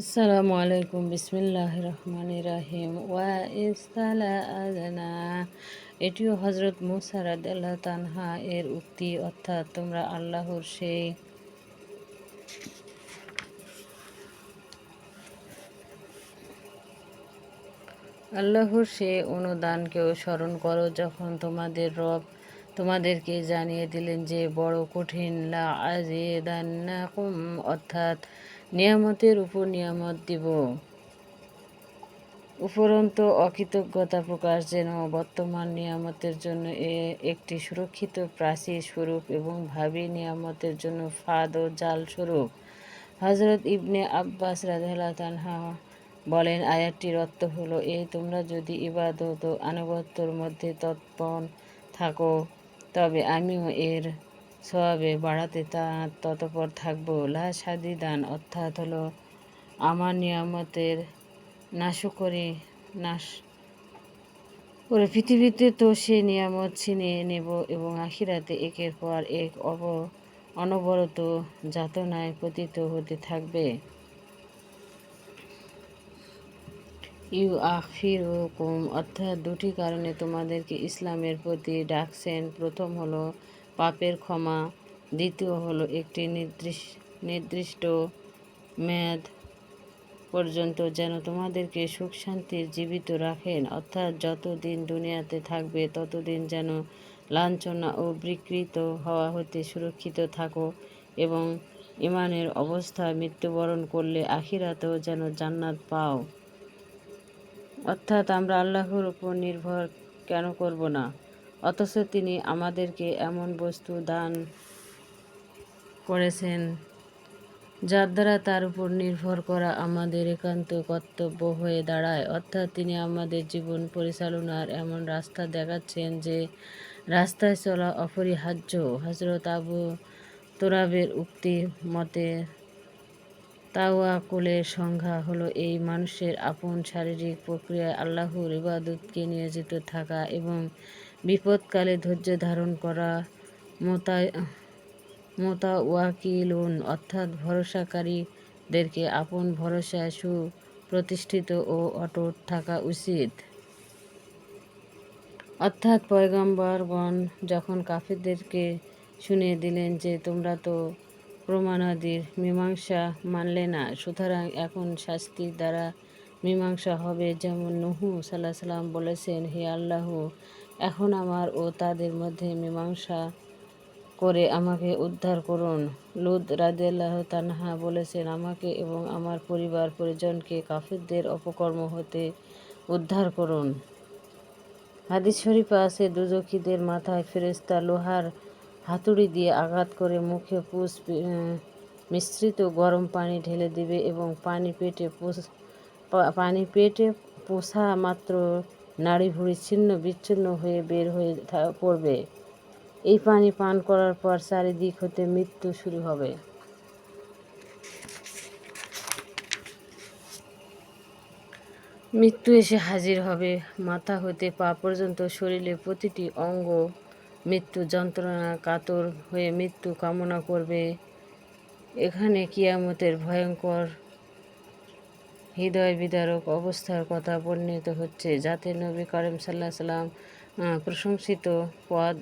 আসসালামু আলাইকুম বিসমিল্লাহ রহমান রাহিম। ওয়া ইস্তালা আদনা এটিও হজরত মুসা রাদিয়াল্লাহ তানহা এর উক্তি, অর্থাৎ তোমরা আল্লাহর সেই আল্লাহর সে অনুদানকেও স্মরণ করো যখন তোমাদের রব তোমাদেরকে জানিয়ে দিলেন যে, বড় কঠিন, লা আজিদান্নাকুম অর্থাৎ নিয়ামতের উপর নিয়ামত দিব। উপরন্ত অকৃতজ্ঞতা প্রকাশ যেন বর্তমান নিয়ামতের জন্য একটি সুরক্ষিত প্রাচীর স্বরূপ এবং ভাবি নিয়ামতের জন্য ফাদ ও জাল স্বরূপ। হজরত ইবনে আব্বাস রাজা তানহা বলেন আয়াতটির অর্থ হলো, এই তোমরা যদি ইবাদত ও আনুগত্যর মধ্যে তৎপন থাকো, তবে আমিও এর সবাবে বাড়াতে তা ততপর থাকব। লা সাদিদান অর্থাৎ হলো আমার নিয়ামতের নাশ করে নাশ। করে পৃথিবীতে তো সে নিয়ামত ছিনিয়ে নেব এবং আখিরাতে একের পর এক অব অনবরত যাতনায় পতিত হতে থাকবে। ইউ আখিরুকুম অর্থাৎ দুটি কারণে তোমাদেরকে ইসলামের প্রতি ডাকছেন। প্রথম হলো পাপের ক্ষমা। দ্বিতীয় হলো একটি নির্দিষ্ট নির্দিষ্ট মেয়াদ পর্যন্ত যেন তোমাদেরকে সুখ শান্তির জীবিত রাখেন। অর্থাৎ যতদিন দুনিয়াতে থাকবে, ততদিন যেন লাঞ্ছনা ও বিকৃত হওয়া হতে সুরক্ষিত থাকো এবং ইমানের অবস্থা মৃত্যুবরণ করলে আখিরাতেও যেন জান্নাত পাও। অর্থাৎ আমরা আল্লাহর উপর নির্ভর কেন করব না? অথচ তিনি আমাদেরকে এমন বস্তু দান করেছেন, যার দ্বারা তার উপর নির্ভর করা আমাদের একান্ত কর্তব্য হয়ে দাঁড়ায়। অর্থাৎ তিনি আমাদের জীবন পরিচালনার এমন রাস্তা দেখাচ্ছেন যে রাস্তায় চলা অপরিহার্য। হজরত আবু তোরাবের উক্তি মতে, তাওয়াকুলের সংজ্ঞা হলো এই মানুষের আপন শারীরিক প্রক্রিয়ায় আল্লাহর ইবাদতকে নিয়োজিত থাকা এবং বিপদকালে ধৈর্য ধারণ করা মোতা মোতাওয়াকিলুন, অর্থাৎ ভরসাকারীদেরকে আপন ভরসায় সুপ্রতিষ্ঠিত ও অটুট থাকা উচিত। অর্থাৎ পয়গম্বরগণ যখন কাফিরদেরকে শুনিয়ে দিলেন যে তোমরা তো প্রমাণাদির মীমাংসা মানলে না, সুতরাং এখন শাস্তির দ্বারা মীমাংসা হবে, যেমন নুহু সাল্লাহ সাল্লাম বলেছেন, হে আল্লাহ এখন আমার ও তাদের মধ্যে মীমাংসা করে আমাকে উদ্ধার করুন। লুদ রাজিয়াল্লাহ তানহা বলেছেন, আমাকে এবং আমার পরিবার পরিজনকে কাফিরদের অপকর্ম হতে উদ্ধার করুন। হাদিস শরীফা আছে দুজকিদের মাথায় ফেরেস্তা লোহার হাতুড়ি দিয়ে আঘাত করে মুখে পুষ মিশ্রিত গরম পানি ঢেলে দিবে এবং পানি পেটে পানি পেটে পোষা মাত্র নাড়ি ভুড়ি ছিন্ন বিচ্ছিন্ন হয়ে বের হয়ে পড়বে। এই পানি পান করার পর চারিদিক হতে মৃত্যু শুরু হবে। মৃত্যু এসে হাজির হবে। মাথা হতে পা পর্যন্ত শরীরে প্রতিটি অঙ্গ মৃত্যু যন্ত্রণা, কাতর হয়ে মৃত্যু কামনা করবে। এখানে কিয়ামতের ভয়ঙ্কর হৃদয় বিদারক অবস্থার কথা বর্ণিত হচ্ছে। যাতে নবী করিম সাল্লাহ সাল্লাম প্রশংসিত পদ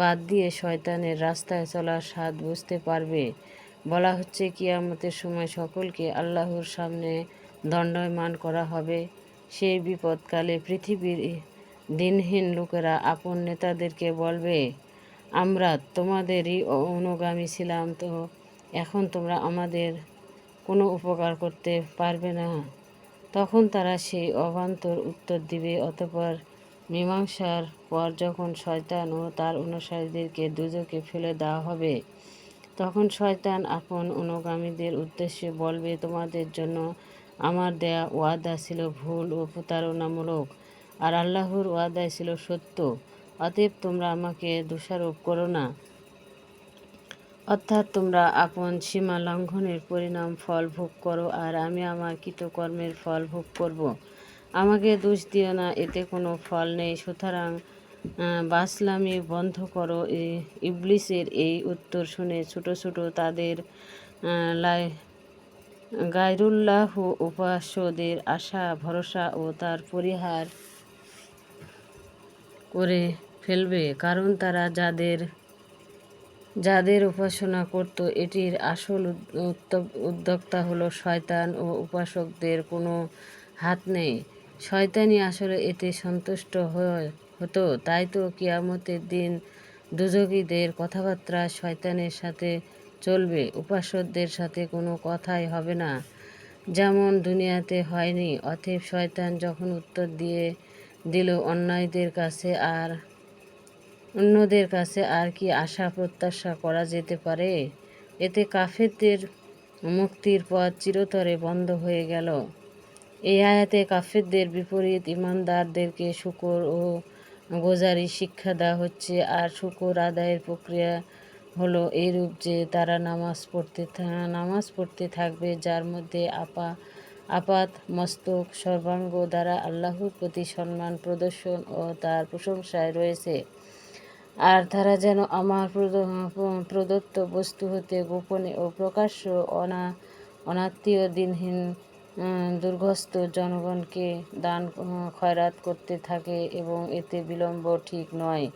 বাদ দিয়ে শয়তানের রাস্তায় চলার স্বাদ বুঝতে পারবে। বলা হচ্ছে, কিয়ামতের সময় সকলকে আল্লাহর সামনে দণ্ডায়মান করা হবে। সেই বিপদকালে পৃথিবীর দিনহীন লোকেরা আপন নেতাদেরকে বলবে, আমরা তোমাদেরই অনুগামী ছিলাম তো, এখন তোমরা আমাদের কোনো উপকার করতে পারবে না। তখন তারা সেই অবান্তর উত্তর দিবে, অতপর মীমাংসার পর যখন শয়তান ও তার অনুসারীদেরকে দুজকে ফেলে দেওয়া হবে, তখন শয়তান আপন অনুগামীদের উদ্দেশ্যে বলবে, তোমাদের জন্য আমার দেয়া ওয়াদা ছিল ভুল ও প্রতারণামূলক, আর আল্লাহর ওয়াদায় ছিল সত্য। অতএব তোমরা আমাকে দোষারোপ করো না। অর্থাৎ তোমরা আপন সীমা লঙ্ঘনের পরিণাম ফল ভোগ করো, আর আমি আমার কৃতকর্মের ফল ভোগ করব। আমাকে দোষ দিও না, এতে কোনো ফল নেই। সুতরাং বাসলামি বন্ধ করো। ইবলিসের এই উত্তর শুনে ছোট ছোট তাদের লাই, গায়রুল্লাহ উপাস্যদের আশা, ভরসা ও তার পরিহার করে ফেলবে। কারণ তারা যাদের যাদের উপাসনা করত, এটির আসল উদ- উদ্যোক্তা হলো শয়তান ও উপাসকদের কোনো হাত নেই। শয়তানই আসলে এতে সন্তুষ্ট হতো। তাই তো কিয়ামতের দিন দুযোগীদের কথাবার্তা শয়তানের সাথে চলবে, উপাসকদের সাথে কোনো কথাই হবে না। যেমন দুনিয়াতে হয়নি, অতএব শয়তান যখন উত্তর দিয়ে দিল অন্যায়দের কাছে, আর অন্যদের কাছে আর কি আশা প্রত্যাশা করা যেতে পারে? এতে কাফেরদের মুক্তির পথ চিরতরে বন্ধ হয়ে গেল। এই আয়াতে কাফেরদের বিপরীত ইমানদারদেরকে শুকর ও গোজারি শিক্ষা দেওয়া হচ্ছে আর শুকর আদায়ের প্রক্রিয়া হলো এইরূপ যে তারা নামাজ পড়তে নামাজ পড়তে থাকবে যার মধ্যে আপা, আপাত, মস্তক, সর্বাঙ্গ দ্বারা আল্লাহর প্রতি সম্মান প্রদর্শন ও তার প্রশংসায় রয়েছে। আর তারা যেন আমার প্রদত্ত বস্তু হতে গোপনে ও প্রকাশ্য অনা অনাত্মীয় দিনহীন উম, দুর্গস্ত জনগণকে দান খয়রাত করতে থাকে এবং এতে বিলম্ব ঠিক নয়।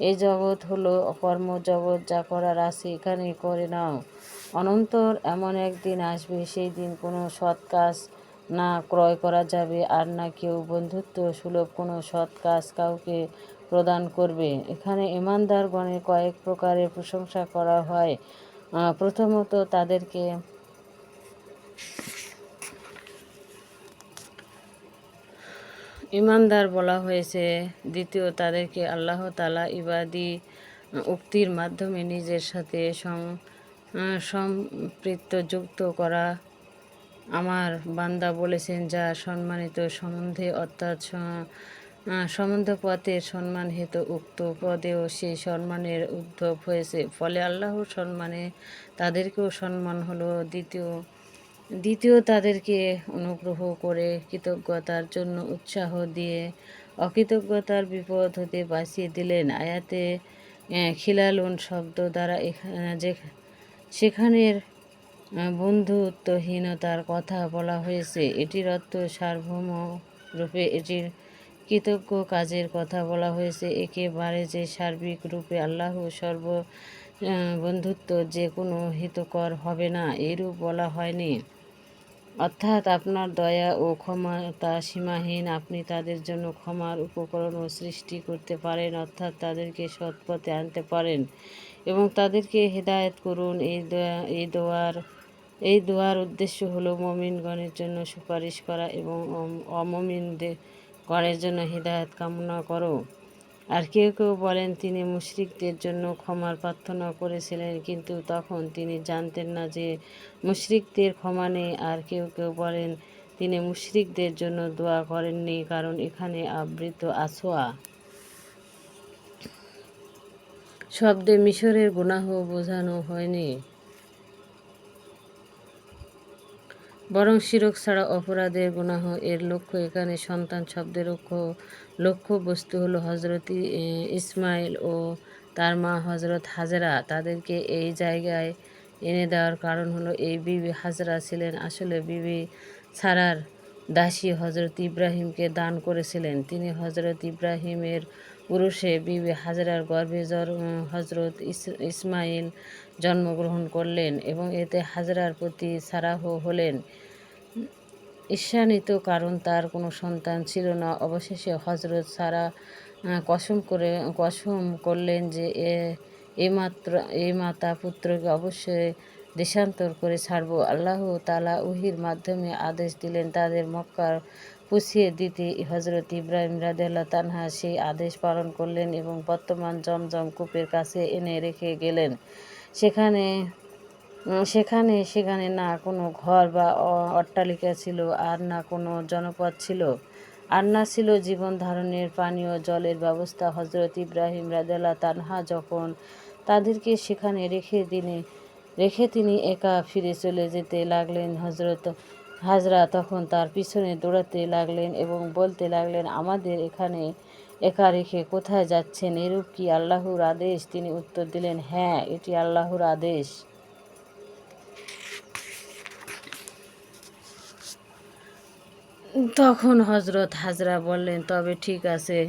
এই জগৎ হলো কর্মজগৎ যা করার আছে এখানে করে নাও। অনন্তর এমন একদিন আসবে সেই দিন কোনো সৎ কাজ না ক্রয় করা যাবে আর না কেউ বন্ধুত্ব সুলভ কোনো সৎ কাজ কাউকে প্রদান করবে। এখানে ইমানদারগণের কয়েক প্রকারের প্রশংসা করা হয়। প্রথমত তাদেরকে ইমানদার বলা হয়েছে। দ্বিতীয়, তাদেরকে আল্লাহ তালা ইবাদি উক্তির মাধ্যমে নিজের সাথে সম্পৃক্ত যুক্ত করা। আমার বান্দা বলেছেন, যা সম্মানিত সম্বন্ধে অর্থাৎ সম্বন্ধ পথের সম্মান হেতু উক্ত পদেও সেই সম্মানের উদ্ভব হয়েছে। ফলে আল্লাহর সম্মানে তাদেরকেও সম্মান হলো দ্বিতীয়। দ্বিতীয় তাদেরকে অনুগ্রহ করে কৃতজ্ঞতার জন্য উৎসাহ দিয়ে অকৃতজ্ঞতার বিপদ হতে বাঁচিয়ে দিলেন। আয়াতে খিলালুন শব্দ দ্বারা এখানে যে, সেখানের বন্ধুত্বহীনতার কথা বলা হয়েছে। এটির অর্থ সার্বভৌম রূপে এটির কৃতজ্ঞ কাজের কথা বলা হয়েছে। একেবারে যে সার্বিক রূপে আল্লাহ সর্ব বন্ধুত্ব যে কোনো হিতকর হবে না, এরূপ বলা হয়নি। অর্থাৎ আপনার দয়া ও ক্ষমতা সীমাহীন। আপনি তাদের জন্য ক্ষমার উপকরণও সৃষ্টি করতে পারেন, অর্থাৎ তাদেরকে সৎপথে আনতে পারেন এবং তাদেরকে হেদায়েত করুন। এই দোয়া, এই দোয়ার এই দোয়ার উদ্দেশ্য হলো মমিনগণের জন্য সুপারিশ করা এবং অম- অমমিনদের গণের জন্য হেদায়েত কামনা করো। আর কেউ কেউ বলেন, তিনি মুশরিকদের জন্য ক্ষমার প্রার্থনা করেছিলেন, কিন্তু তখন তিনি জানতেন না যে মুশরিকদের ক্ষমা নেই। আর কেউ কেউ বলেন, তিনি মুশরিকদের জন্য দোয়া করেননি, কারণ এখানে আবৃত আসোয়া শব্দে মিশরের গুনাহ বোঝানো হয়নি। বরং শিরক ছাড়া অপরাধের গুনাহ এর লক্ষ্য এখানে সন্তান শব্দের লক্ষ্য লক্ষ্য বস্তু হলো হজরত ইসমাইল ও তার মা হজরত হাজরা। তাদেরকে এই জায়গায় এনে দেওয়ার কারণ হলো এই বিবি হাজরা ছিলেন আসলে বিবি ছাড়ার দাসী হজরত ইব্রাহিমকে দান করেছিলেন। তিনি হজরত ইব্রাহিমের পুরুষে বিবি হাজরার গর্ভে জর হজরত ইসমাইল জন্মগ্রহণ করলেন এবং এতে হাজরার প্রতি সারাহ হলেন। ঈর্ষান্বিত কারণ তার কোনো সন্তান ছিল না। অবশেষে হজরত সারা কসম করে, কসম করলেন যে এ মাত্র এই মাতা পুত্রকে অবশ্যই দেশান্তর করে ছাড়ব। আল্লাহ তালা উহির মাধ্যমে আদেশ দিলেন, তাদের মক্কার পুষিয়ে দিতে হজরত ইব্রাহিম রাদেল্লা তানহা সেই আদেশ পালন করলেন এবং বর্তমান জমজম কূপের কাছে এনে রেখে গেলেন। সেখানে সেখানে সেখানে না কোনো ঘর বা অট্টালিকা ছিল, আর না কোনো জনপদ ছিল। আর না ছিল জীবন ধারণের পানীয় জলের ব্যবস্থা। হজরত ইব্রাহিম রাদেলা তানহা যখন তাদেরকে সেখানে রেখে দিনে, রেখে তিনি একা ফিরে চলে যেতে লাগলেন। হজরত হাজরা তখন তার পিছনে দৌড়াতে লাগলেন এবং বলতে লাগলেন, আমাদের এখানে একা রেখে কোথায় যাচ্ছেন? এরূপ কি আল্লাহর আদেশ? তিনি উত্তর দিলেন হ্যাঁ এটি আল্লাহর আদেশ। তখন হজরত হাজরা বললেন, তবে ঠিক আছে,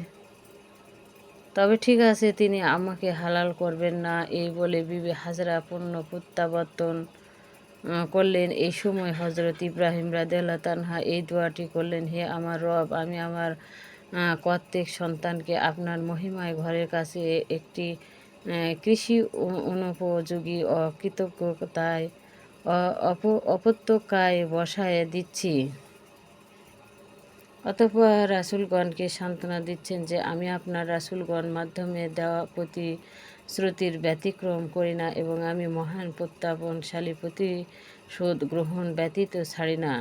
তবে ঠিক আছে, তিনি আমাকে হালাল করবেন না। এই বলে বিবি হাজরা পূর্ণ প্রত্যাবর্তন করলেন, এই সময় হজরত ইব্রাহিম রাদিয়াল্লাহু তানহা এই দোয়াটি করলেন, হে আমার রব, আমি আমার কর্তেক সন্তানকে আপনার মহিমায় ঘরের কাছে একটি কৃষি অনুপযোগী অকৃতজ্ঞতায় অপ- অপত্যকায় বসায় দিচ্ছি। অতঃপর রাসূলগণকে সান্ত্বনা দিচ্ছেন যে, আমি আপনার রাসূলগণ মাধ্যমে দেওয়া প্রতিশ্রুতির ব্যতিক্রম করি না এবং আমি মহান প্রত্যাপনশালী প্রতিশোধ গ্রহণ ব্যতীত ছাড়ি না।